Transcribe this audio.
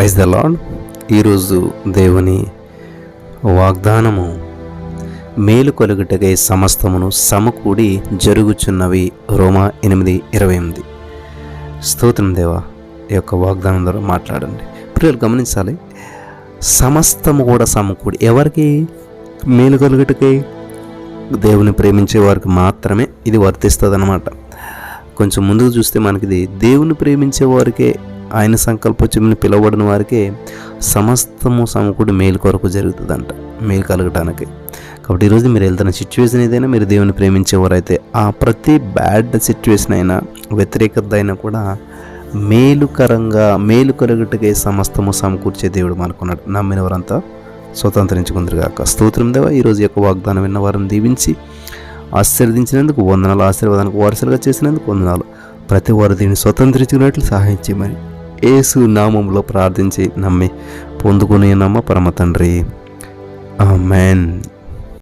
Praise the lord ఈరోజు దేవుని వాగ్దానము మేలు కలుగుటకై సమస్తమును సమకూడి జరుగుచున్నవి. రోమా ఎనిమిది ఇరవై ఎనిమిది. స్తోత్రం దేవా ఈ యొక్క వాగ్దానం ద్వారా మాట్లాడండి. ప్రియులు గమనించాలి సమస్తము కూడా సమకూడి ఎవరికి మేలు కలుగుటకై? దేవుని ప్రేమించే వారికి మాత్రమే ఇది వర్తిస్తుంది అన్నమాట కొంచెం ముందుకు చూస్తే మనకిది దేవుని ప్రేమించే వారికే ఆయన సంకల్పొచ్చమని పిలువబడిన వారికే సమస్తము సమకూడి మేలు కొరకు జరుగుతుందంట మేలు కలగటానికి. కాబట్టి ఈరోజు మీరు వెళ్తున్న సిచ్యువేషన్ ఏదైనా మీరు దేవుని ప్రేమించేవారైతే ఆ ప్రతి బ్యాడ్ సిచ్యువేషన్ అయినా వ్యతిరేకత అయినా కూడా మేలుకరంగా మేలు కలుగుటకే సమస్తము సమకూర్చే దేవుడు మనకున్నాడు. నమ్మిన వారంతా స్వతంత్రించుకుందరుగాక. స్తోత్రం దేవ ఈరోజు యొక్క వాగ్దానం విన్న వారిని దీవించి ఆశీర్వదించినందుకు వందనాలు ఆశీర్వాదానికి వారసులుగా చేసినందుకు వందనాలు. ప్రతి వారు దీన్ని స్వతంత్రించుకున్నట్లు సహాయం చేయమని ఏసు నామంలో ప్రార్థించి నమ్మి పొందుకునే నమ్మ పరమ తండ్రి మ్యాన్